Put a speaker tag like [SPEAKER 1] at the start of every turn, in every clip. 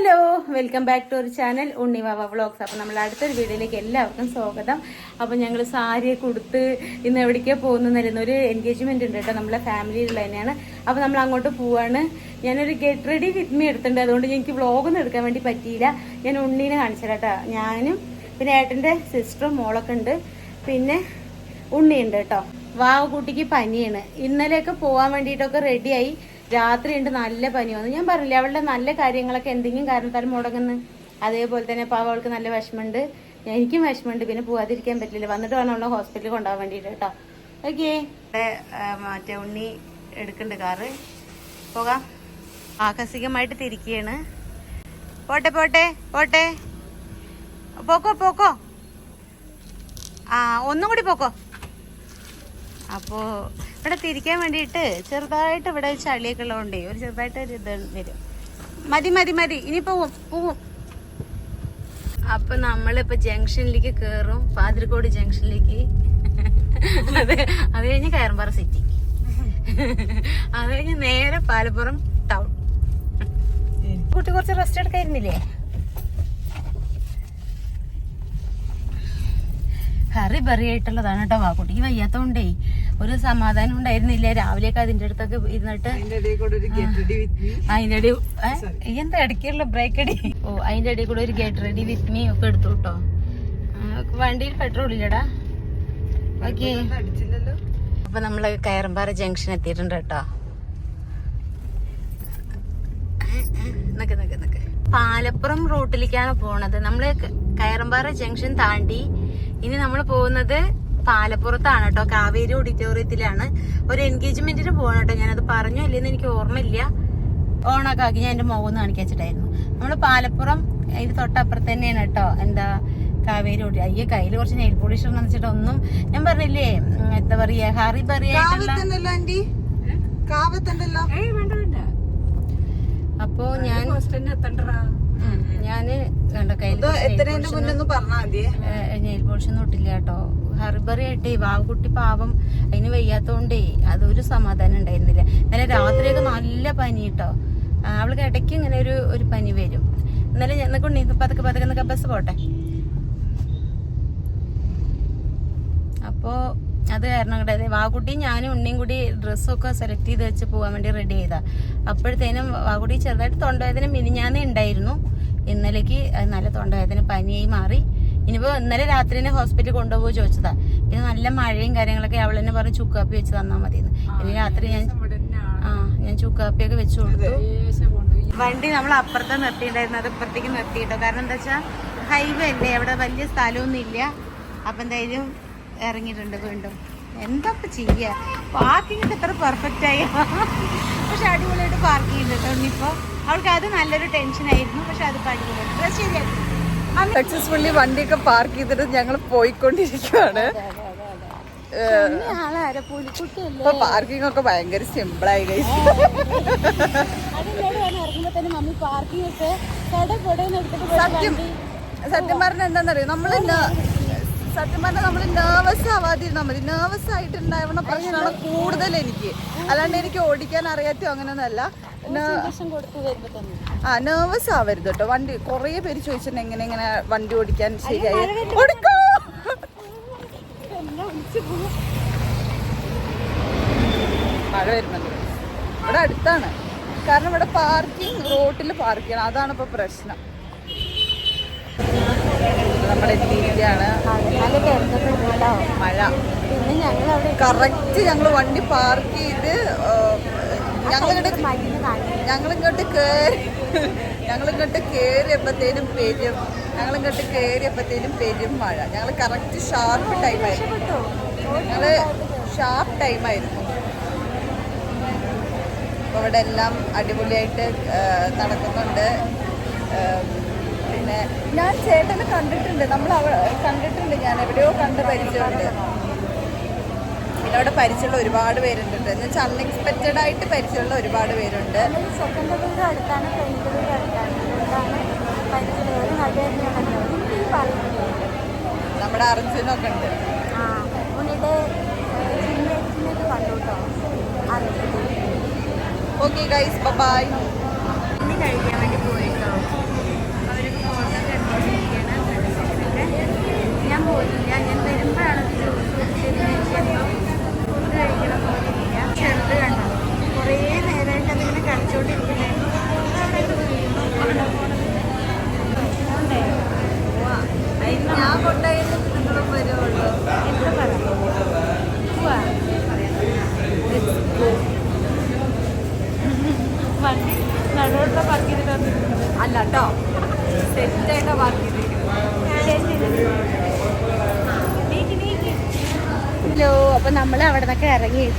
[SPEAKER 1] Hello welcome back to ഒരു channel Unnivava vlogs. അപ്പോൾ നമ്മൾ അടുത്തൊരു വീഡിയോയിലേക്ക് എല്ലാവർക്കും സ്വാഗതം. അപ്പോൾ ഞങ്ങൾ സാരിയൊക്കെ കൊടുത്ത് ഇന്ന് എവിടേക്കാണ് പോകുന്നതെന്നായിരുന്നു ഒരു എൻഗേജ്മെന്റ് ഉണ്ട് കേട്ടോ നമ്മളെ ഫാമിലിയിലുള്ള തന്നെയാണ് അപ്പോൾ നമ്മൾ അങ്ങോട്ട് പോവാണ്. ഞാനൊരു ഗെറ്റ് റെഡി വിത്ത് മീ എടുത്തിട്ടുണ്ട്. അതുകൊണ്ട് എനിക്ക് വ്ളോഗൊന്നും എടുക്കാൻ വേണ്ടി പറ്റിയില്ല. ഞാൻ ഉണ്ണീനെ കാണിച്ചു കേട്ടോ ഞാനും പിന്നെ ഏട്ടന്റെ സിസ്റ്ററും മോളൊക്കെ ഉണ്ട്. പിന്നെ ഉണ്ണിയുണ്ട് കേട്ടോ. വാവ കുട്ടിക്ക് പനിയാണ്. ഇന്നലെയൊക്കെ പോകാൻ വേണ്ടിയിട്ടൊക്കെ റെഡിയായി രാത്രി ഉണ്ട് നല്ല പനി വന്നു. ഞാൻ പറഞ്ഞില്ലേ അവളുടെ നല്ല കാര്യങ്ങളൊക്കെ എന്തെങ്കിലും കാരണത്താൽ മുടങ്ങുന്നു. അതേപോലെ തന്നെ പാവ അവൾക്ക് നല്ല വിഷമമുണ്ട്. എനിക്കും വിഷമമുണ്ട് പിന്നെ പോവാതിരിക്കാൻ പറ്റില്ല. വന്നിട്ട് വേണം അവളെ ഹോസ്പിറ്റലിൽ കൊണ്ടുപോകാൻ വേണ്ടിയിട്ട് കേട്ടോ. ഓക്കെ മറ്റേ ഉണ്ണി എടുക്കണ്ട് കാറ്. പോകാം. ആകസ്മികമായിട്ട് തിരിക്കുകയാണ്. പോട്ടെ പോട്ടെ പോട്ടെ. പോക്കോ പോക്കോ. ആ ഒന്നും കൂടി പോക്കോ. അപ്പോ ഇവിടെ തിരിക്കാൻ വേണ്ടിയിട്ട് ചെറുതായിട്ട് ഇവിടെ ചളിയൊക്കെ ഉള്ളതുകൊണ്ടേ ഒരു ചെറുതായിട്ട് ഒരു ഇത് വരും. മതി മതി മതി. ഇനി പോവും പോവും അപ്പൊ നമ്മളിപ്പോ ജംഗ്ഷനിലേക്ക് കേറും. പാതിരിക്കോട് ജംഗ്ഷനിലേക്ക്. അത് അത് കഴിഞ്ഞ് കയറമ്പാറ സിറ്റി അത് കഴിഞ്ഞ് നേരെ പാലപ്പുറം ടൗൺ കുട്ടി കുറച്ച് റെസ്റ്റ് എടുക്കായിരുന്നില്ലേ? ഹറി ബറി ആയിട്ടുള്ളതാണ് കേട്ടോ ആ കുട്ടിക്ക് വയ്യാത്തോണ്ടേ ഒരു സമാധാനം ഉണ്ടായിരുന്നില്ല. രാവിലെയൊക്കെ അതിന്റെ അടുത്തൊക്കെ ഇരുന്നിട്ട്
[SPEAKER 2] അതിന്റെ
[SPEAKER 1] അടി? എന്താ ഇടയ്ക്കുള്ള ബ്രേക്ക് അടി? ഓ അതിന്റെ ഇടയിൽ കൂടെ ഒരു ഗെറ്റ് റെഡി വിത്ത് മീ ഒക്കെ എടുത്തു കേട്ടോ. വണ്ടിയിൽ പെട്രോൾ ഇല്ലടാ. ഓക്കെ അപ്പൊ നമ്മൾ കയറമ്പാറ ജംഗ്ഷൻ എത്തിയിട്ടുണ്ട് കേട്ടോ. നിക്ക് നിക്ക് നിക്ക്. പാലപ്പുറം റൂട്ടിലേക്കാണ് പോണത്. നമ്മൾ കയറമ്പാറ ജംഗ്ഷൻ താണ്ടി ഇനി നമ്മൾ പോകുന്നത് പാലപ്പുറത്താണ് കേട്ടോ. കാവേരി ഓഡിറ്റോറിയത്തിലാണ്. ഒരു എൻഗേജ്മെന്റിന് പോകണം കേട്ടോ. ഞാനത് പറഞ്ഞു ഇല്ലെന്ന് എനിക്ക് ഓർമ്മയില്ല. ഓണൊക്കെ ആക്കി ഞാൻ എന്റെ മുഖം കാണിക്കാൻ വെച്ചിട്ടായിരുന്നു. നമ്മൾ പാലപ്പുറം അതിന് തൊട്ടപ്പുറത്ത് തന്നെയാണ് കേട്ടോ. എന്താ കാവേരി ഓടി അയ്യ കയ്യിൽ കുറച്ച് നെയിൽ പോളിഷ് എന്ന് വെച്ചിട്ട് ഒന്നും ഞാൻ പറഞ്ഞില്ലേ? എന്താ പറയാ ഹാറി
[SPEAKER 2] പറയാ
[SPEAKER 1] അപ്പോ ഞാൻ ഞാൻ കണ്ട കയ്യിൽ നെയിൽ പോളിഷ് ഒന്നും ഇട്ടില്ല കേട്ടോ. ഹർബറി ആയിട്ടേ വാവുകുട്ടി പാവം അതിന് വയ്യാത്തോണ്ടേ അതൊരു സമാധാനം ഉണ്ടായിരുന്നില്ല. ഇന്നലെ രാത്രിയൊക്കെ നല്ല പനി കേട്ടോ. അവൾക്ക് ഇടയ്ക്ക് ഇങ്ങനെ ഒരു ഒരു പനി വരും. ഇന്നലെ ഞാൻ കൊണ്ടേ പതുക്കെ പതുക്കെ നിങ്ങൾക്ക് ബസ് പോട്ടെ. അപ്പോ അത് കാരണം കൂടെ വാകുട്ടി ഞാനും ഉണ്ണിയും കൂടി ഡ്രസ്സൊക്കെ സെലക്ട് ചെയ്ത് വെച്ച് പോകാൻ വേണ്ടി റെഡി ചെയ്താ. അപ്പോഴത്തേനും വാകുട്ടി ചെറുതായിട്ട് തൊണ്ടവേദന മിനിഞ്ഞാന്നേ ഉണ്ടായിരുന്നു. ഇന്നലേക്ക് നല്ല തൊണ്ടവേദന പനിയായി മാറി. ഇനിയിപ്പോ ഇന്നലെ രാത്രി തന്നെ ഹോസ്പിറ്റലിൽ കൊണ്ടുപോകുക ചോദിച്ചതാ. പിന്നെ നല്ല മഴയും കാര്യങ്ങളൊക്കെ അവൾ തന്നെ പറഞ്ഞ് ചുക്കാപ്പി വെച്ച് തന്നാ മതി ഇനി രാത്രി ഞാൻ ആ ഞാൻ ചുക്കാപ്പിയൊക്കെ വെച്ച് കൊടുത്തു. വണ്ടി നമ്മൾ അപ്പുറത്ത് നിർത്തിയിട്ടുണ്ടായിരുന്നു അത് ഇപ്പുറത്തേക്ക് നിർത്തിയിട്ടോ? കാരണം എന്താ വെച്ചാൽ ഹൈവേ അല്ലേ? അവിടെ വലിയ സ്ഥലമൊന്നും ഇല്ല. അപ്പം എന്തായാലും ഇറങ്ങിയിട്ടുണ്ട് വീണ്ടും. എന്താ ഇപ്പൊ പാർക്കിങ്ങിട്ട് പാർക്കിംഗ് എത്ര പെർഫെക്റ്റ് ആയി? പക്ഷെ അടിപൊളിയായിട്ട് പാർക്ക് ചെയ്യുന്നുണ്ട് കേട്ടോ ഇനിയിപ്പോ. അവൾക്ക് അത് നല്ലൊരു ടെൻഷൻ ആയിരുന്നു പക്ഷെ അത് ശരിയാക്കി.
[SPEAKER 2] സക്സസ്ഫുള്ളി വണ്ടിയൊക്കെ പാർക്ക് ചെയ്തിട്ട് ഞങ്ങൾ പോയിക്കൊണ്ടിരിക്കുകയാണ് ഇപ്പൊ പാർക്കിംഗ് ഒക്കെ ഭയങ്കര സിമ്പിൾ ആയി ഗൈസ് സത്യം. സത്യം പറഞ്ഞ എന്താണെന്നറിയോ നമ്മൾ സത്യം പറഞ്ഞാൽ നമ്മൾ നെർവസ് ആവാതിരുന്നാൽ മതി. നെർവസ് ആയിട്ടുണ്ടാവുന്ന പ്രശ്നമാണ് കൂടുതൽ എനിക്ക് അല്ലാണ്ട് എനിക്ക് ഓടിക്കാൻ അറിയാത്തോ അങ്ങനെയൊന്നല്ല ആ നെർവസ് ആവരുത് കേട്ടോ. വണ്ടി കുറേ പേര് ചോദിച്ചിട്ടുണ്ട് എങ്ങനെ എങ്ങനെ വണ്ടി ഓടിക്കാൻ ശരിയായി. ഓടിക്കോ! മഴ വരുന്നുണ്ട്. ഇവിടെ അടുത്താണ്. കാരണം ഇവിടെ പാർക്കിംഗ് റോട്ടിൽ പാർക്ക് ചെയ്യണം. അതാണ് ഇപ്പൊ പ്രശ്നം. നമ്മുടെ എത്തിയിരിക്കുകയാണ്. മഴ.
[SPEAKER 1] പിന്നെ ഞങ്ങൾ അവിടെ
[SPEAKER 2] കറക്റ്റ് ഞങ്ങൾ വണ്ടി പാർക്ക് ചെയ്ത് ഞങ്ങളിങ്ങോട്ട് ഞങ്ങളിങ്ങോട്ട് കേറി. ഞങ്ങളിങ്ങോട്ട് കയറിയപ്പോഴത്തേനും പെരും. ഞങ്ങളിങ്ങോട്ട് കയറിയപ്പോഴത്തേനും പെരും മഴ. ഞങ്ങൾ കറക്റ്റ് ഷാർപ്പ് ടൈമായിരുന്നു ഞങ്ങൾ ഷാർപ്പ് ടൈമായിരുന്നു അപ്പോൾ ഇവിടെ എല്ലാം അടിപൊളിയായിട്ട് നടക്കുന്നുണ്ട്. പിന്നെ ഞാൻ ചേട്ടനെ കണ്ടിട്ടുണ്ട്. നമ്മൾ കണ്ടിട്ടുണ്ട് ഞാൻ. എവിടെയോ കണ്ട് പരിചയമുണ്ട്. അവിടെ പരിചയമുള്ള ഒരുപാട് പേരുണ്ട് എന്ന് വെച്ചാൽ അൺഎക്സ്പെക്റ്റഡ് ആയിട്ട് പരിചയമുള്ള ഒരുപാട് പേരുണ്ട്. നമ്മുടെ അർജുനൊക്കെ ഉണ്ട്. ഓക്കെ ഗൈസ് ബബായ് ഞാൻ പോയില്ല ഞാൻ
[SPEAKER 1] വരുമ്പോഴാണ് ജ്യൂസ് കഴിക്കണം പോലെ ചെറുത് കുറേ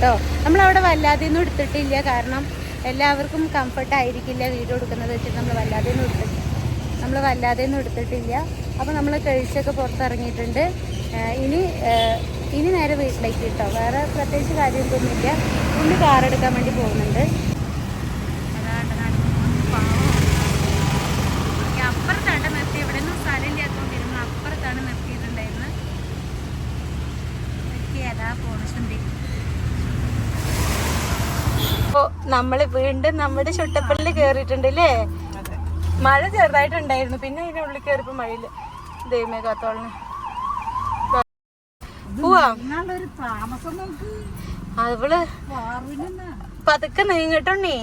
[SPEAKER 1] കേട്ടോ. നമ്മൾ അവിടെ വല്ലാതെ ഒന്നും എടുത്തിട്ടില്ല. കാരണം എല്ലാവർക്കും കംഫർട്ട് ആയിരിക്കില്ല വീഡിയോ എടുക്കുന്നത് വെച്ചിട്ട് നമ്മൾ വല്ലാതെ ഒന്നും എടുത്തിട്ടില്ല നമ്മൾ വല്ലാതെ ഒന്നും എടുത്തിട്ടില്ല. അപ്പോൾ നമ്മൾ കഴിച്ചൊക്കെ പുറത്തിറങ്ങിയിട്ടുണ്ട്. ഇനി ഇനി നേരെ വീട്ടിലേക്ക് കേട്ടോ. വേറെ പ്രത്യേകിച്ച് കാര്യമൊന്നുമില്ല. ഉള്ളി കാറെടുക്കാൻ വേണ്ടി പോകുന്നുണ്ട്. നമ്മൾ വീണ്ടും നമ്മുടെ ചുട്ടപ്പള്ളിൽ കേറിയിട്ടുണ്ട് അല്ലേ മഴ ചെറുതായിട്ടുണ്ടായിരുന്നു. പിന്നെ അതിന്റെ ഉള്ളിൽ കയറിപ്പോ മഴയില്ല ദൈവമേ കാത്തോളന്.
[SPEAKER 2] അവൾ
[SPEAKER 1] പതുക്കെ നീങ്ങട്ടോണ്ണേ.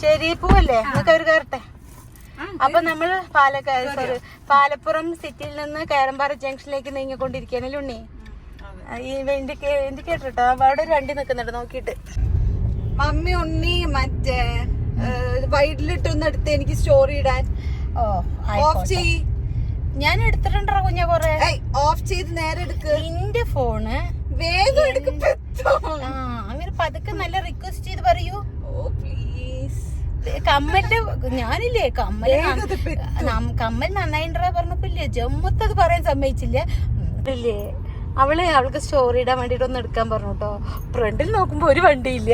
[SPEAKER 1] ശരി പോവല്ലേ? നമുക്ക് അവർ കയറട്ടെ അപ്പൊ നമ്മൾ പാലക്കാട് സോറി പാലപ്പുറം സിറ്റിയിൽ നിന്ന് കയറമ്പാറ ജംഗ്ഷനിലേക്ക് നീങ്ങിക്കൊണ്ടിരിക്കുകയാണല്ലോ ഉണ്ണി? ഈ എന്റെ കേട്ടോ അവിടെ ഒരു വണ്ടി നിൽക്കുന്നുണ്ട് നോക്കിയിട്ട്.
[SPEAKER 2] മമ്മി ഉണ്ണി മറ്റേ വൈഡിലിട്ടൊന്ന് എടുത്ത് എനിക്ക് സ്റ്റോറി ഇടാൻ. ഓഫ് ചെയ്
[SPEAKER 1] ഞാൻ എടുത്തിട്ടുണ്ടോ കുഞ്ഞ കൊറേ?
[SPEAKER 2] ഓഫ് ചെയ്ത് നേരെ എടുക്ക്.
[SPEAKER 1] നിന്റെ ഫോണ്
[SPEAKER 2] വേഗം
[SPEAKER 1] അങ്ങനെ പതുക്കെ നല്ല റിക്വസ്റ്റ് ചെയ്ത് പറയൂ.
[SPEAKER 2] പ്ലീസ്
[SPEAKER 1] കമ്മൽ ഞാനില്ലേ. നം- കമ്മൽ നന്നായിട്ടാ പറഞ്ഞപ്പോ ഇല്ലേ ജമ്മത്തത് പറയാൻ സമ്മതിച്ചില്ല. ഇല്ലേ അവൾ അവൾക്ക് സ്റ്റോറി ഇടാൻ വേണ്ടിട്ടൊന്ന് എടുക്കാൻ പറഞ്ഞു കേട്ടോ ഫ്രണ്ടിൽ നോക്കുമ്പോ ഒരു വണ്ടിയില്ല.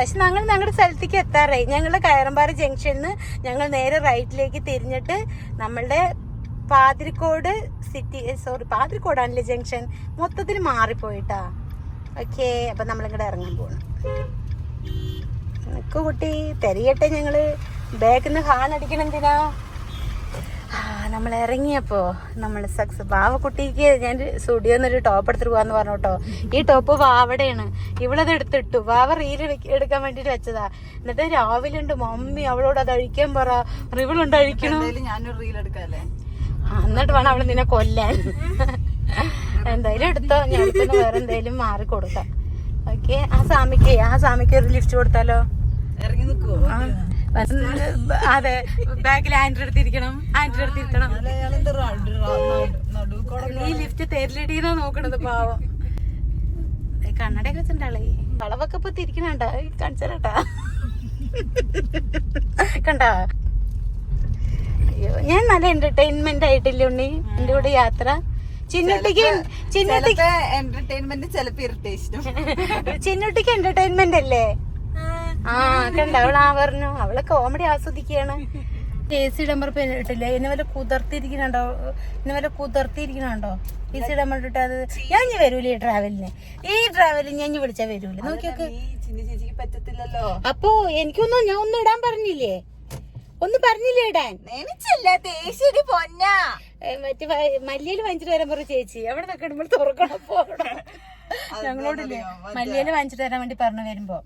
[SPEAKER 1] പക്ഷെ ഞങ്ങൾ ഞങ്ങളുടെ സ്ഥലത്തേക്ക് എത്താറായി. ഞങ്ങളുടെ കയറമ്പാറ ജംഗ്ഷനിൽ നിന്ന് ഞങ്ങൾ നേരെ റൈറ്റിലേക്ക് തിരിഞ്ഞിട്ട് നമ്മളുടെ പാതിരിക്കോട് സിറ്റി സോറി പാതിരിക്കോടാണല്ലേ ജംഗ്ഷൻ? മൊത്തത്തിൽ മാറിപ്പോയിട്ടാ. ഓക്കെ അപ്പൊ നമ്മളിങ്ങോട്ട് ഇറങ്ങാൻ പോകണം നിക്ക് കുട്ടി തെരയട്ടെ ഞങ്ങൾ. ബാക്കിൽ നിന്ന് ഹാൺ അടിക്കണം എന്തിനാ നമ്മൾ ഇറങ്ങിയപ്പോ നമ്മൾ സക്സ് പാവക്കുട്ടിക്ക് ഞാൻ സ്റ്റുഡിയോ ടോപ്പ് എടുത്തിട്ട് പോവാന്ന് പറഞ്ഞു കേട്ടോ. ഈ ടോപ്പ് വാവടെയാണ് ഇവളത് എടുത്തിട്ടു. പാവ റീൽ എടുക്കാൻ വേണ്ടിട്ട് വെച്ചതാ. എന്നിട്ട് രാവിലെ ഉണ്ട് മമ്മി അവളോട് അത് അഴിക്കാൻ പറ. റിവളുണ്ട് അഴിക്കണം?
[SPEAKER 2] ഞാനൊരു റീൽ എടുക്കാല്ലേ?
[SPEAKER 1] എന്നിട്ട് വേണം അവൾ നിന്നെ കൊല്ലാൻ. എന്തായാലും എടുത്തോ. ഞാൻ വേറെ എന്തായാലും മാറി കൊടുക്കാം. ഓക്കെ. ആ സ്വാമിക്ക് ആ സ്വാമിക്ക് ഒരു ലിഫ്റ്റ് കൊടുത്താലോ?
[SPEAKER 2] ഇറങ്ങി നിൽക്കുവോ
[SPEAKER 1] അതെ ബാഗിൽ ആൻഡ്രി എടുത്തിരിക്കണം. ആൻഡ്രി എടുത്തിരിക്കണം. ഈ ലിഫ്റ്റ് തേരിലടിയാ നോക്കണത് പാവം. കണ്ണടയൊക്കെ വെച്ചിട്ടുണ്ടാളേ. വളവൊക്കെ ഇപ്പൊ തിരിക്കണണ്ട? കാണിച്ചാലട്ടാ കണ്ട? അയ്യോ ഞാൻ നല്ല എന്റർടൈൻമെന്റ് ആയിട്ടില്ല ഉണ്ണി? എന്റെ കൂടെ യാത്ര. ചിന്നുട്ടിക്ക് ചിന്നുട്ടിക്ക്
[SPEAKER 2] എന്റർടൈൻമെന്റ് ചിലപ്പോ ഇറിറ്റേഷനും
[SPEAKER 1] ചിന്നുട്ടിക്ക് എന്റർടൈൻമെന്റ് അല്ലേ? ആ കണ്ട? അവൾ ആ പറഞ്ഞു. അവൾ കോമഡി ആസ്വദിക്കുകയാണ്. എ സി ഇടുമ്പോ ഇട്ടില്ല എന്നെ വല്ല കുതിർത്തിരിക്കണുണ്ടോ എന്നെ വല്ല കുതിർത്തിരിക്കണുണ്ടോ എ സി ഇടുമ്പോ ഇട്ടിട്ട് അത് ഞാൻ ഇനി വരൂല ഈ ട്രാവലിന് ഈ ട്രാവലിന് ഞാൻ ഇനി വിളിച്ചാ വരൂല. നോക്കിയൊക്കെ അപ്പോ എനിക്കൊന്നും ഞാൻ ഒന്നും ഇടാൻ പറഞ്ഞില്ലേ? ഒന്നും പറഞ്ഞില്ലേ ഇടാൻ?
[SPEAKER 2] നനച്ചല്ല തേശ്ശേരി പൊന്നാ.
[SPEAKER 1] മറ്റേ മല്ലിയിൽ വാങ്ങിച്ചിട്ട് വരാൻ പറഞ്ഞു ചേച്ചി. അവിടെ നിൽക്കണമ്പോൾ തുറക്കണം പോകണം ഞങ്ങളോടില്ലേ? മല്ലിയിൽ വാങ്ങിച്ചിട്ട് വരാൻ വേണ്ടി പറഞ്ഞു വരുമ്പോ.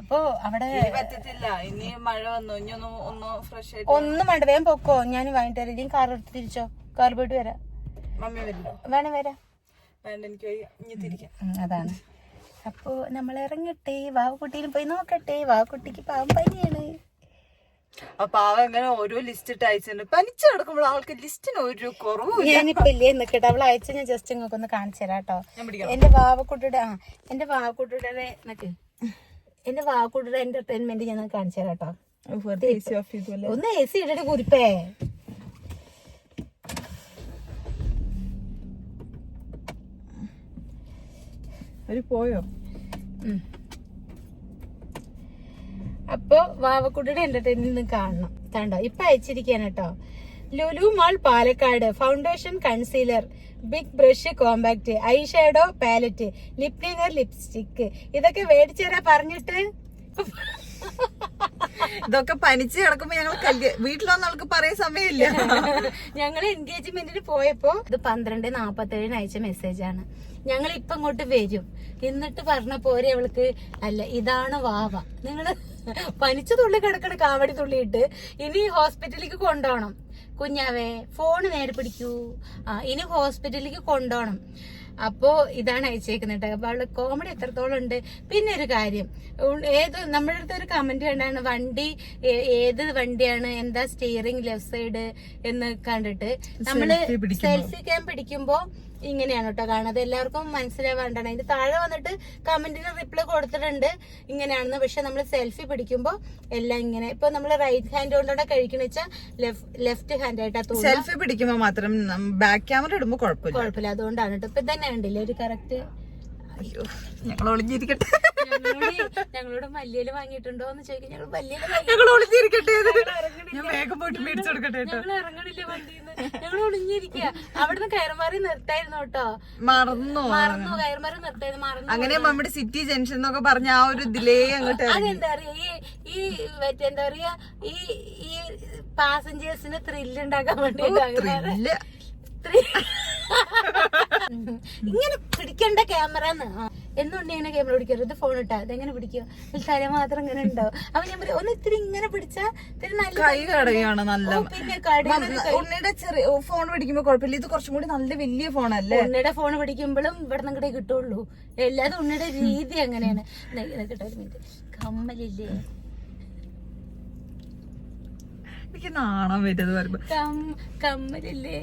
[SPEAKER 1] അപ്പോ അവിടെ
[SPEAKER 2] പറ്റത്തില്ല. ഇനി മഴ വന്നു. ഇനി ഒന്ന് ഒന്ന് ഫ്രഷ് ആയിട്ട്
[SPEAKER 1] ഒന്നും വേണ്ട വേഗം പൊക്കോ? ഞാൻ വാങ്ങിട്ട് വരാം. കാർ എടുത്ത് തിരിച്ചോ? കാർ പോയിട്ട് വരാം.
[SPEAKER 2] മമ്മി വരില്ലോ
[SPEAKER 1] വേണം വരാം.
[SPEAKER 2] വേണ്ട എനിക്ക്. ഇനി തിരിക്കാം.
[SPEAKER 1] അതാണ്. അപ്പോ നമ്മൾ ഇറങ്ങട്ടെ. വാവക്കുട്ടിയിൽ പോയി നോക്കട്ടെ. വാവക്കുട്ടിക്ക് പാവം പനിയാണ്.
[SPEAKER 2] അപ്പൊ അവ എങ്ങനെ ഓരോ ലിസ്റ്റ് ഇട്ട് അയച്ചിട്ടുണ്ട്. പനിച്ചു കിടക്കുമ്പോൾ ആൾക്ക് ലിസ്റ്റിന് ഒരു കുറവും
[SPEAKER 1] ഞാനിപ്പോ ഇല്ലേ നിക്കട്ടെ. അവൾ അയച്ച ഞാൻ ജസ്റ്റ് നിങ്ങൾക്ക് ഒന്ന് കാണിച്ചു തരാം കേട്ടോ.
[SPEAKER 2] വാവ കുട്ടിയുടെ
[SPEAKER 1] എന്റെ വാവക്കുട്ടിയുടെ ആ എന്റെ വാവക്കുട്ടിയുടെ നിക്ക് എന്റെ വാക്കൂടെ എന്റർടൈൻമെന്റ് ഞാൻ കാണിച്ചു തരാം കേട്ടോ. ഒന്ന് എ സി ഇടടി കുരിപ്പേ
[SPEAKER 2] അവർ പോയോ.
[SPEAKER 1] അപ്പൊ വാവക്കുട്ടിയുടെ എന്റർടൈൻമെന്റ് കാണണം. കണ്ടോ? ഇപ്പൊ അയച്ചിരിക്കാണ് കേട്ടോ. Lulu mall Palakkad foundation concealer big brush compact eye shadow palette lip cleaner lipstick ഇതൊക്കെ മേടിച്ചു തരാ പറഞ്ഞിട്ട്?
[SPEAKER 2] ഇതൊക്കെ പനിച്ച് കിടക്കുമ്പോ ഞങ്ങൾ വീട്ടിലൊന്നും അവൾക്ക് പറയാൻ സമയമില്ല.
[SPEAKER 1] ഞങ്ങൾ എൻഗേജ്മെന്റിന് പോയപ്പോ ഇത് പന്ത്രണ്ട് നാപ്പത്തി ഏഴിന് അയച്ച മെസ്സേജ് ആണ്. ഞങ്ങൾ ഇപ്പൊ ഇങ്ങോട്ട് വരും. എന്നിട്ട് പറഞ്ഞ പോരെ അവൾക്ക് അല്ല ഇതാണ് വാവ. നിങ്ങൾ പനിച്ചു തുള്ളി കിടക്കണ കാവടി തുള്ളിയിട്ട് ഇനി ഹോസ്പിറ്റലിലേക്ക് കൊണ്ടുപോകണം. കുഞ്ഞാവേ ഫോണ് നേരെ പിടിക്കൂ. ആ ഇനി ഹോസ്പിറ്റലിലേക്ക് കൊണ്ടുപോകണം. അപ്പോ ഇതാണ് അയച്ചേക്കുന്നത് കേട്ടോ. അപ്പൊ അവളുടെ കോമഡി എത്രത്തോളം ഉണ്ട്. പിന്നെ ഒരു കാര്യം ഏത് നമ്മുടെ അടുത്ത് ഒരു കമന്റ് കണ്ടാണ് വണ്ടി ഏത് വണ്ടിയാണ് എന്താ സ്റ്റിയറിംഗ് ലെഫ്റ്റ് സൈഡ് എന്ന് കണ്ടിട്ട്
[SPEAKER 3] നമ്മൾ
[SPEAKER 1] സെൽഫി ക്യാം പിടിക്കുമ്പോ ഇങ്ങനെയാണ് കേട്ടോ കാണുന്നത്. എല്ലാവർക്കും മനസ്സിലാവാണ്ടാണ്. അതിന്റെ താഴെ വന്നിട്ട് കമന്റിന് റിപ്ലൈ കൊടുത്തിട്ടുണ്ട്. ഇങ്ങനെയാണെന്ന്. പക്ഷെ നമ്മൾ സെൽഫി പിടിക്കുമ്പോ എല്ലാം ഇങ്ങനെ. ഇപ്പൊ നമ്മൾ റൈറ്റ് ഹാൻഡ് കൊണ്ടോടെ കഴിക്കണ വെച്ചാൽ ലെഫ്റ്റ് ഹാൻഡ് ആയിട്ടാ
[SPEAKER 3] സെൽഫി പിടിക്കുമ്പോ മാത്രം ബാക്ക് ക്യാമറ ഇടുമ്പോ കുഴപ്പമില്ല.
[SPEAKER 1] കുഴപ്പമില്ല. അതുകൊണ്ടാണ് കേട്ടോ. ഇപ്പൊ തന്നെ ഉണ്ടല്ലേ ഒരു കറക്റ്റ്
[SPEAKER 3] ഞങ്ങൾ ഒളിഞ്ഞിരിക്കട്ടെ.
[SPEAKER 1] ഞങ്ങളോട് മല്ലിയിൽ വാങ്ങിയിട്ടുണ്ടോ എന്ന് ചോദിക്കും. ഞങ്ങൾ മല്ലിയിൽ
[SPEAKER 3] ഞങ്ങൾ ഒളിഞ്ഞിരിക്കട്ടെ. ഞാൻ വേഗം പോയിട്ട് മേടിച്ചു കൊടുക്കട്ടെ
[SPEAKER 1] ഞങ്ങൾ ഇറങ്ങണില്ല വണ്ടിന്ന്. ഞങ്ങൾ ഒളിഞ്ഞിരിക്കുക അവിടുന്ന് കയറുമാറി നിർത്തായിരുന്നു കേട്ടോ.
[SPEAKER 3] മറന്നു
[SPEAKER 1] മറന്നു കയറുമാറി നിർത്തായിരുന്നു മറന്നു
[SPEAKER 3] അങ്ങനെ നമ്മുടെ സിറ്റി ജംഗ്ഷൻ എന്നൊക്കെ പറഞ്ഞ ആ ഒരു ഇതിലേ അങ്ങോട്ട് ഇറങ്ങി.
[SPEAKER 1] അതെന്താ പറയാ ഈ ഈ മറ്റേ എന്താ പറയാ? ഈ ഈ പാസഞ്ചേഴ്സിന് ത്രില്ല് ഉണ്ടാക്കാൻ വേണ്ടി ഇങ്ങനെ പിടിക്കണ്ട ക്യാമറ എന്നുണ്ട് ഇങ്ങനെ ക്യാമറ പിടിക്കരുത് ഫോൺ ഇട്ടാ? അതെങ്ങനെ പിടിക്കുക? തല മാത്രം ഇങ്ങനെ ഉണ്ടാവും. അപ്പൊ ഞാൻ പറയും ഒന്ന് ഇത്തിരി ഇങ്ങനെ പിടിച്ചാ ഇത്തിരി നല്ല
[SPEAKER 3] കൈ കടയാണ് നല്ല.
[SPEAKER 1] പിന്നെ
[SPEAKER 3] ഉണ്ണിയുടെ ചെറിയ ഫോൺ പിടിക്കുമ്പോ കുഴപ്പമില്ല. ഇത് കുറച്ചും കൂടി നല്ല വലിയ ഫോണല്ലേ
[SPEAKER 1] ഉണ്ണിയുടെ ഫോൺ പിടിക്കുമ്പോഴും ഇവിടെ നിങ്ങടെ കിട്ടുള്ളൂ. എല്ലാതും ഉണ്ണിയുടെ രീതി അങ്ങനെയാണ്. കിട്ടോ ഒരു മിനിറ്റ് കമ്മലില്ലേ?
[SPEAKER 3] എനിക്ക് നാണം വരുന്നത്
[SPEAKER 1] കമ്മലില്ലേ?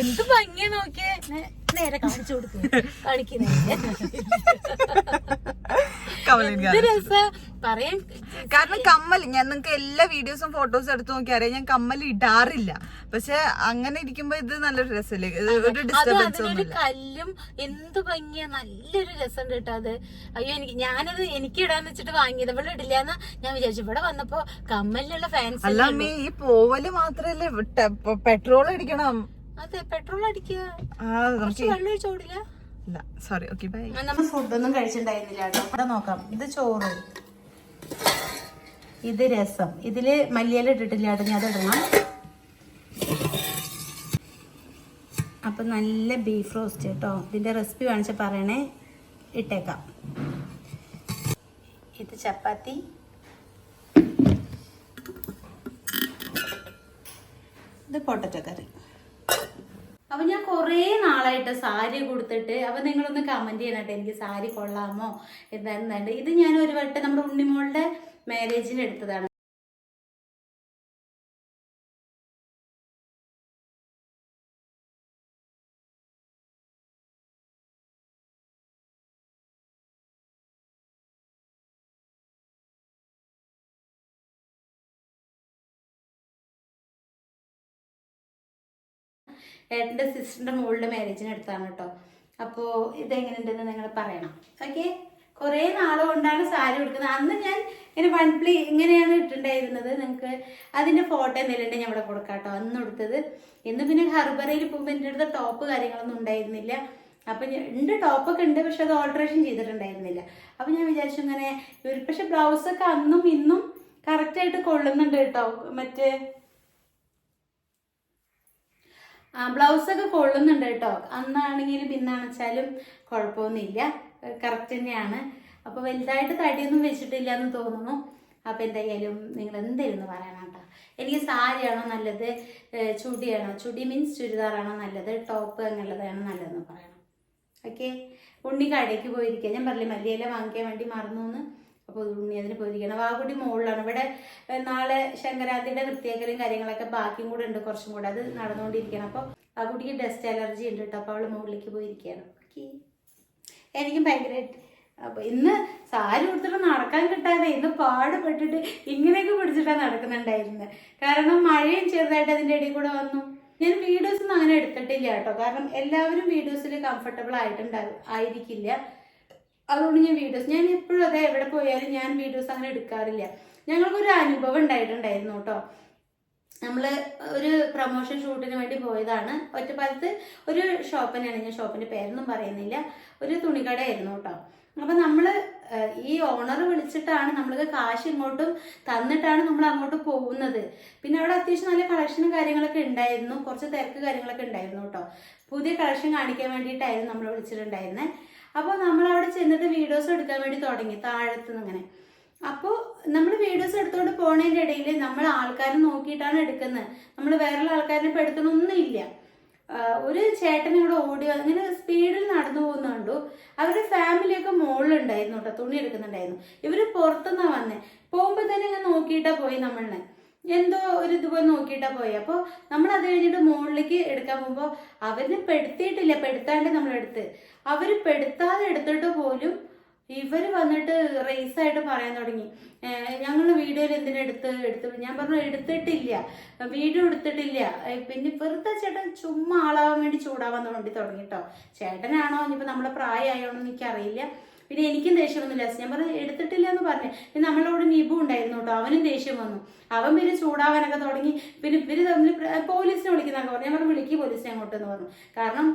[SPEAKER 1] എന്ത് ഭംഗിയാ നോക്കിയേ. നേരെ കാണിച്ചു കൊടുക്കും. കാണിക്കുന്നേ പറയാൻ
[SPEAKER 3] കാരണം കമ്മൽ ഞാൻ നിങ്ങൾക്ക് എല്ലാ വീഡിയോസും ഫോട്ടോസും എടുത്തു നോക്കി അറിയാം ഞാൻ കമ്മൽ ഇടാറില്ല. പക്ഷെ അങ്ങനെ ഇരിക്കുമ്പോ ഇത് നല്ലൊരു രസമല്ലേ ഒരു ഡിസ്റ്റർബൻസ്
[SPEAKER 1] കല്ലും എന്ത് ഭംഗിയാ. നല്ലൊരു രസം കേട്ടോ അത്. അയ്യോ എനിക്ക് ഞാനത് എനിക്ക് ഇടാന്ന് വെച്ചിട്ട് വാങ്ങിയത്. ഇവിടെ ഇടില്ലാന്ന് ഞാൻ വിചാരിച്ചു. ഇവിടെ വന്നപ്പോ കമ്മലിനുള്ള ഫാൻസ്
[SPEAKER 3] അല്ല ഈ പോവൽ മാത്രല്ലേ? പെട്രോൾ അടിക്കണം.
[SPEAKER 1] അതെ പെട്രോൾ അടിക്കുക വെള്ളം ഒഴിച്ചോടില്ല
[SPEAKER 3] ഇല്ല സോറി ഓക്കെ ബൈ
[SPEAKER 1] നമ്മൾ ഫുഡൊന്നും കഴിച്ചിട്ടുണ്ടായിരുന്നില്ല കേട്ടോ. ഇവിടെ നോക്കാം. ഇത് ചോറ്. ഇത് രസം. ഇതിൽ മല്ലിയല ഇട്ടിട്ടില്ല കേട്ടോ. ഞാൻ അതിടണം അപ്പൊ നല്ല ബീഫ് റോസ്റ്റ് കേട്ടോ. ഇതിന്റെ റെസിപ്പി കാണിച്ച പറയണേ. ഇട്ടേക്കാം. ഇത് ചപ്പാത്തി. ഇത് പൊട്ടറ്റോ കറി. അപ്പൊ ഞാൻ കുറേ നാളായിട്ട് സാരി കൊടുത്തിട്ട് അപ്പൊ നിങ്ങളൊന്ന് കമന്റ് ചെയ്യണം കേട്ടോ എനിക്ക് സാരി കൊള്ളാമോ? എന്താന്നുണ്ട് ഇത് ഞാൻ ഒരു വട്ടം നമ്മുടെ ഉണ്ണിമോളുടെ മാരേജിന് എടുത്തതാണ്. ഏട്ടന്റെ സിസ്റ്ററിന്റെ മുകളിൽ മാരേജിന് എടുത്താണ് കേട്ടോ. അപ്പോൾ ഇതെങ്ങനെയുണ്ടെന്ന് നിങ്ങൾ പറയണം. ഓക്കെ കുറേ നാളുകൊണ്ടാണ് സാരി കൊടുക്കുന്നത് അന്ന് ഞാൻ ഇങ്ങനെ വൺ പ്ലി ഇങ്ങനെയാണ് ഇട്ടിട്ടുണ്ടായിരുന്നത്. നിങ്ങൾക്ക് അതിന്റെ ഫോട്ടോ എന്തെങ്കിലും ഞാൻ ഇവിടെ കൊടുക്കാം കേട്ടോ. അന്ന് കൊടുത്തത് ഇന്ന് പിന്നെ ഹർബറയിൽ പോകുമ്പോൾ എന്റെ അടുത്ത് ടോപ്പ് കാര്യങ്ങളൊന്നും ഉണ്ടായിരുന്നില്ല. അപ്പം ഉണ്ട് ടോപ്പൊക്കെ ഉണ്ട് പക്ഷെ അത് ഓൾട്രേഷൻ ചെയ്തിട്ടുണ്ടായിരുന്നില്ല. അപ്പം ഞാൻ വിചാരിച്ചു ഇങ്ങനെ പക്ഷെ ബ്ലൗസൊക്കെ അന്നും ഇന്നും കറക്റ്റായിട്ട് കൊള്ളുന്നുണ്ട് കേട്ടോ. മറ്റേ ആ ബ്ലൗസ് ഒക്കെ കൊള്ളുന്നുണ്ട് കേട്ടോ. അന്നാണെങ്കിലും ഇന്നാണെച്ചാലും കുഴപ്പമൊന്നുമില്ല. കറക്റ്റ് തന്നെയാണ്. അപ്പോൾ വലുതായിട്ട് തടിയൊന്നും വെച്ചിട്ടില്ല എന്ന് തോന്നുന്നു. അപ്പോൾ എന്തായാലും നിങ്ങൾ എന്തായിരുന്നു പറയണം കേട്ടോ. എനിക്ക് സാരിയാണോ നല്ലത്? ചുടിയാണോ? ചുടി മീൻസ് ചുരിദാറാണോ നല്ലത്? ടോപ്പ് അങ്ങനെയുള്ളതാണോ നല്ലതെന്ന് പറയണം. ഓക്കെ ഉണ്ണി കടയ്ക്ക് പോയിരിക്കുക. ഞാൻ പറഞ്ഞില്ലേ മല്ലിയില വാങ്ങിക്കാൻ വേണ്ടി മറന്നു എന്ന്? അപ്പോൾ ഉണ്ണി അതിന് പോയിരിക്കണം വാഗുടി മുകളിലാണ് ഇവിടെ നാളെ ശങ്കരാന്തിയുടെ വൃത്തിയാക്കലും കാര്യങ്ങളൊക്കെ ബാക്കിയും കൂടെ ഉണ്ട് കുറച്ചും കൂടെ. അത് നടന്നുകൊണ്ടിരിക്കണം അപ്പോൾ ആ ഡസ്റ്റ് അലർജി ഉണ്ട് കേട്ടോ. അപ്പോൾ അവൾ മുകളിലേക്ക് പോയിരിക്കുകയാണ്. ഓക്കെ. എനിക്കും ഭയങ്കരമായിട്ട് അപ്പോൾ ഇന്ന് സാരി കൊടുത്തിട്ട് നടക്കാൻ കിട്ടാതെ ഇന്ന് പാടുപെട്ടിട്ട് ഇങ്ങനെയൊക്കെ പിടിച്ചിട്ടാണ് നടക്കുന്നുണ്ടായിരുന്നത് കാരണം മഴയും ചെറുതായിട്ട് അതിന്റെ ഇടയിൽ കൂടെ വന്നു. ഞാൻ വീഡിയോസ് ഒന്നും അങ്ങനെ എടുത്തിട്ടില്ല കേട്ടോ. കാരണം എല്ലാവരും വീഡിയോസിൽ കംഫർട്ടബിൾ ആയിട്ടുണ്ടാകും ആയിരിക്കില്ല. അതുകൊണ്ട് ഞാൻ വീഡിയോസ് ഞാൻ എപ്പോഴും അതെ എവിടെ പോയാലും ഞാൻ വീഡിയോസ് അങ്ങനെ എടുക്കാറില്ല. ഞങ്ങൾക്കൊരു അനുഭവം ഉണ്ടായിട്ടുണ്ടായിരുന്നു കേട്ടോ. നമ്മൾ ഒരു പ്രൊമോഷൻ ഷൂട്ടിന് വേണ്ടി പോയതാണ്. ഒറ്റപ്പാലത്ത് ഒരു ഷോപ്പിനാണ് ഞാൻ ഷോപ്പിന്റെ പേരൊന്നും പറയുന്നില്ല. ഒരു തുണിക്കടയായിരുന്നു കേട്ടോ. അപ്പൊ നമ്മൾ ഈ ഓണർ വിളിച്ചിട്ടാണ് നമ്മൾക്ക് കാശ് ഇങ്ങോട്ടും തന്നിട്ടാണ് നമ്മൾ അങ്ങോട്ട് പോകുന്നത്. പിന്നെ അവിടെ അത്യാവശ്യം നല്ല കളക്ഷനും കാര്യങ്ങളൊക്കെ ഉണ്ടായിരുന്നു. കുറച്ച് തിരക്ക് കാര്യങ്ങളൊക്കെ ഉണ്ടായിരുന്നു കേട്ടോ. പുതിയ കളക്ഷൻ കാണിക്കാൻ വേണ്ടിയിട്ടായിരുന്നു നമ്മൾ വിളിച്ചിട്ടുണ്ടായിരുന്നത് അപ്പോൾ നമ്മൾ അവിടെ ചെന്നിട്ട് വീഡിയോസ് എടുക്കാൻ വേണ്ടി തുടങ്ങി താഴത്ത് ഇങ്ങനെ അപ്പോൾ നമ്മൾ വീഡിയോസ് എടുത്തുകൊണ്ട് പോണതിന്റെ ഇടയിൽ നമ്മൾ ആൾക്കാരെ നോക്കിയിട്ടാണ് എടുക്കുന്നത് നമ്മൾ വേറെ ആൾക്കാരെ ഇപ്പോൾ എടുക്കണമൊന്നുമില്ല ഒരു ചേട്ടൻ ഇവിടെ ഓടി അങ്ങനെ സ്പീഡിൽ നടന്നു പോകുന്ന കണ്ടു. അവരുടെ ഫാമിലിയൊക്കെ മുകളിലുണ്ടായിരുന്നു കേട്ടോ തുണി എടുക്കുന്നുണ്ടായിരുന്നു. ഇവർ പുറത്തുനിന്നാ വന്നേ. പോകുമ്പോ തന്നെ ഇങ്ങനെ നോക്കിയിട്ടാ പോയി നമ്മളെ എന്തോ ഒരു ഇതുപോലെ നോക്കിയിട്ടാ പോയി. അപ്പോൾ നമ്മൾ അത് കഴിഞ്ഞിട്ട് മുകളിലേക്ക് എടുക്കാൻ പോകുമ്പോൾ അവരിനെ പെടുത്തിയിട്ടില്ല. പെടുത്താണ്ട് നമ്മൾ എടുത്ത്. അവർ പെടുത്താതെ എടുത്തിട്ട് പോലും ഇവർ വന്നിട്ട് റേസ് ആയിട്ട് പറയാൻ തുടങ്ങി. ഞങ്ങൾ വീഡിയോയിൽ എന്തിനാ എടുത്ത്? ഞാൻ പറഞ്ഞു എടുത്തിട്ടില്ല. വീഡിയോ എടുത്തിട്ടില്ല. പിന്നെ വെറുതെ ചേട്ടൻ ചുമ്മാ ആളാവാൻ വേണ്ടി ചൂടാവാൻ വേണ്ടി തുടങ്ങി കേട്ടോ ചേട്ടനാണോ? ഇനിയിപ്പോൾ നമ്മളെ പ്രായമായോന്ന് എനിക്കറിയില്ല. പിന്നെ എനിക്കും ദേഷ്യം വന്നില്ല. ഞാൻ പറഞ്ഞു എടുത്തിട്ടില്ല എന്ന് പറഞ്ഞു. പിന്നെ നമ്മളോട് നിബു ഉണ്ടായിരുന്നു കേട്ടോ. അവനും ദേഷ്യം വന്നു. അവൻ പിന്നെ ചൂടാവാനൊക്കെ തുടങ്ങി. പിന്നെ ഇവർ തമ്മിൽ പോലീസിനെ വിളിക്കുന്നൊക്കെ പറഞ്ഞു. ഞാൻ പറഞ്ഞു വിളിക്ക് പോലീസിനെ അങ്ങോട്ട് എന്ന് പറഞ്ഞു. കാരണം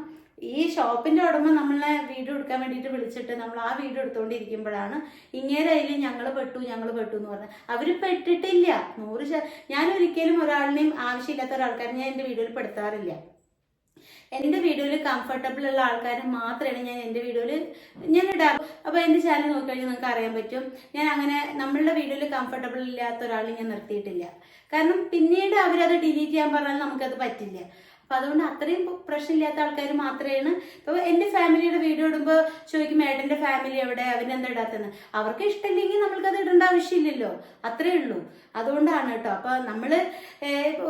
[SPEAKER 1] ഈ ഷോപ്പിന്റെ ഉടമ നമ്മളെ വീഡിയോ എടുക്കാൻ വേണ്ടിയിട്ട് വിളിച്ചിട്ട് നമ്മൾ ആ വീഡിയോ എടുത്തുകൊണ്ടിരിക്കുമ്പോഴാണ് ഇങ്ങേരെ അതിൽ ഞങ്ങൾ പെട്ടു ഞങ്ങൾ പെട്ടു എന്ന് പറഞ്ഞത്. അവർ പെട്ടിട്ടില്ല. നൂറ് ശത ഞാൻ ഒരിക്കലും ഒരാളിനെയും ആവശ്യമില്ലാത്ത ഒരാൾക്കാരെ ഞാൻ എന്റെ വീഡിയോയിൽ പെടുത്താറില്ല. എന്റെ വീഡിയോയിൽ കംഫർട്ടബിൾ ഉള്ള ആൾക്കാർ മാത്രമാണ് ഞാൻ എന്റെ വീഡിയോയിൽ ഞാൻ ഇടാം അപ്പോൾ എന്റെ ചാനൽ നോക്കിക്കഴിഞ്ഞാൽ നിങ്ങൾക്ക് അറിയാൻ പറ്റും. ഞാൻ അങ്ങനെ നമ്മളുടെ വീഡിയോയിൽ കംഫർട്ടബിൾ ഇല്ലാത്ത ഒരാളെ ഞാൻ നിർത്തിയിട്ടില്ല. കാരണം പിന്നീട് അവരത് ഡിലീറ്റ് ചെയ്യാൻ പറഞ്ഞാൽ നമുക്കത് പറ്റില്ല. അപ്പൊ അതുകൊണ്ട് അത്രയും പ്രശ്നമില്ലാത്ത ആൾക്കാർ മാത്രമാണ് ഇപ്പൊ എന്റെ ഫാമിലിയുടെ വീഡിയോ ഇടുമ്പോൾ ചോദിക്കും ഏട്ടന്റെ ഫാമിലി എവിടെ? അവരെന്താ ഇടാത്തെന്ന് അവർക്ക് ഇഷ്ടമില്ലെങ്കിൽ നമ്മൾക്കത് ഇടേണ്ട ആവശ്യമില്ലല്ലോ. അത്രേ ഉള്ളൂ. അതുകൊണ്ടാണ് കേട്ടോ. അപ്പോൾ നമ്മൾ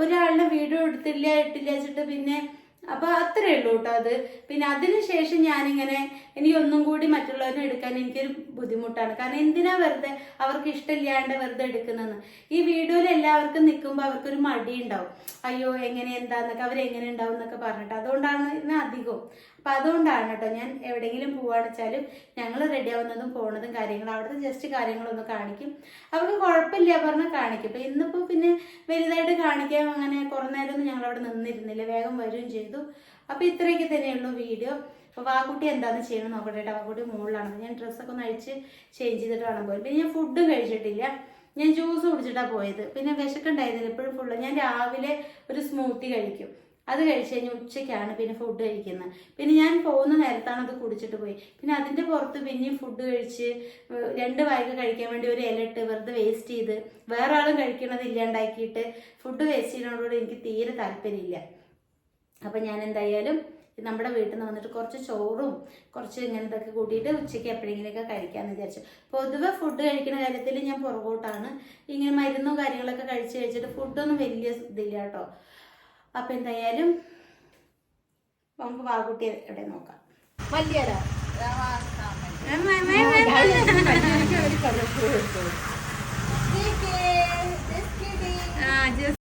[SPEAKER 1] ഒരാളുടെ വീഡിയോ എടുത്തില്ല ഇട്ടില്ല വെച്ചിട്ട് പിന്നെ അപ്പൊ അത്രേ ഉള്ളൂ കേട്ടോ അത്. പിന്നെ അതിനുശേഷം ഞാനിങ്ങനെ ഇനി ഒന്നും കൂടി മറ്റുള്ളവരെ എടുക്കാൻ എനിക്കൊരു ബുദ്ധിമുട്ടാണ്. കാരണം എന്തിനാ വെറുതെ അവർക്ക് ഇഷ്ടമില്ലാണ്ട് വെറുതെ എടുക്കുന്നതെന്ന്? ഈ വീഡിയോയിൽ എല്ലാവർക്കും നിൽക്കുമ്പോൾ അവർക്കൊരു മടി ഉണ്ടാവും അയ്യോ എങ്ങനെ എന്താന്നൊക്കെ അവരെങ്ങനെ ഉണ്ടാവും എന്നൊക്കെ പറഞ്ഞിട്ട്. അതുകൊണ്ടാണ് ഇന്ന് അധികവും അപ്പൊ അതുകൊണ്ടാണ് കേട്ടോ ഞാൻ എവിടെയെങ്കിലും പോവാണെന്ന് വെച്ചാലും ഞങ്ങൾ റെഡി ആവുന്നതും പോണതും കാര്യങ്ങളും അവിടുത്തെ ജസ്റ്റ് കാര്യങ്ങളൊന്ന് കാണിക്കും. അവർക്ക് കുഴപ്പമില്ല പറഞ്ഞാൽ കാണിക്കും. ഇപ്പൊ ഇന്നിപ്പോ പിന്നെ വലുതായിട്ട് കാണിക്കാൻ അങ്ങനെ കുറെ നേരമൊന്നും ഞങ്ങൾ അവിടെ നിന്നിരുന്നില്ല. വേഗം വരും ചെയ്തു. അപ്പൊ ഇത്രയൊക്കെ തന്നെയുള്ളൂ വീഡിയോ. അപ്പൊ വാക്കുട്ടി എന്താന്ന് ചെയ്യണം നോക്കട്ടെ കേട്ടോ. വാക്കുട്ടി മുകളിലാണ് ഞാൻ ഡ്രസ്സൊക്കെ ഒന്ന് അഴിച്ച് ചേഞ്ച് ചെയ്തിട്ട് വേണം പോയി പിന്നെ ഞാൻ ഫുഡും കഴിച്ചിട്ടില്ല. ഞാൻ ജ്യൂസ് കുടിച്ചിട്ടാണ് പോയത്. പിന്നെ വിശക്കുണ്ടായിരുന്നില്ല. എപ്പോഴും ഫുള്ള് ഞാൻ രാവിലെ ഒരു സ്മൂത്തി കഴിക്കും. അത് കഴിച്ച് കഴിഞ്ഞാൽ ഉച്ചയ്ക്കാണ് പിന്നെ ഫുഡ് കഴിക്കുന്നത്. പിന്നെ ഞാൻ പോകുന്ന നേരത്താണ് അത് കുടിച്ചിട്ട് പോയി. പിന്നെ അതിന്റെ പുറത്ത് പിന്നെയും ഫുഡ് കഴിച്ച് രണ്ട് വായ്ക്ക് കഴിക്കാൻ വേണ്ടി ഒരു ഇലട്ട് വെറുതെ വേസ്റ്റ് ചെയ്ത് വേറെ ആളും കഴിക്കണത് ഇല്ലാണ്ടാക്കിയിട്ട് ഫുഡ് വേസ്റ്റ് ചെയ്യുന്നതോടുകൂടി എനിക്ക് തീരെ താല്പര്യമില്ല. അപ്പം ഞാൻ എന്തായാലും നമ്മുടെ വീട്ടിൽ നിന്ന് വന്നിട്ട് കുറച്ച് ചോറും കുറച്ച് ഇങ്ങനത്തൊക്കെ കൂട്ടിയിട്ട് ഉച്ചയ്ക്ക് എപ്പോഴെങ്കിലുമൊക്കെ കഴിക്കാമെന്ന് വിചാരിച്ചു. പൊതുവെ ഫുഡ് കഴിക്കുന്ന കാര്യത്തിൽ ഞാൻ പുറകോട്ടാണ്. ഇങ്ങനെ മരുന്നും കാര്യങ്ങളൊക്കെ കഴിച്ച് കഴിച്ചിട്ട് ഫുഡൊന്നും വലിയ ഇതില്ല കേട്ടോ. അപ്പം എന്തായാലും നമുക്ക് വാഗുട്ടി എവിടെ നോക്കാം
[SPEAKER 2] വലിയ.
[SPEAKER 1] ആ ജസ്റ്റ്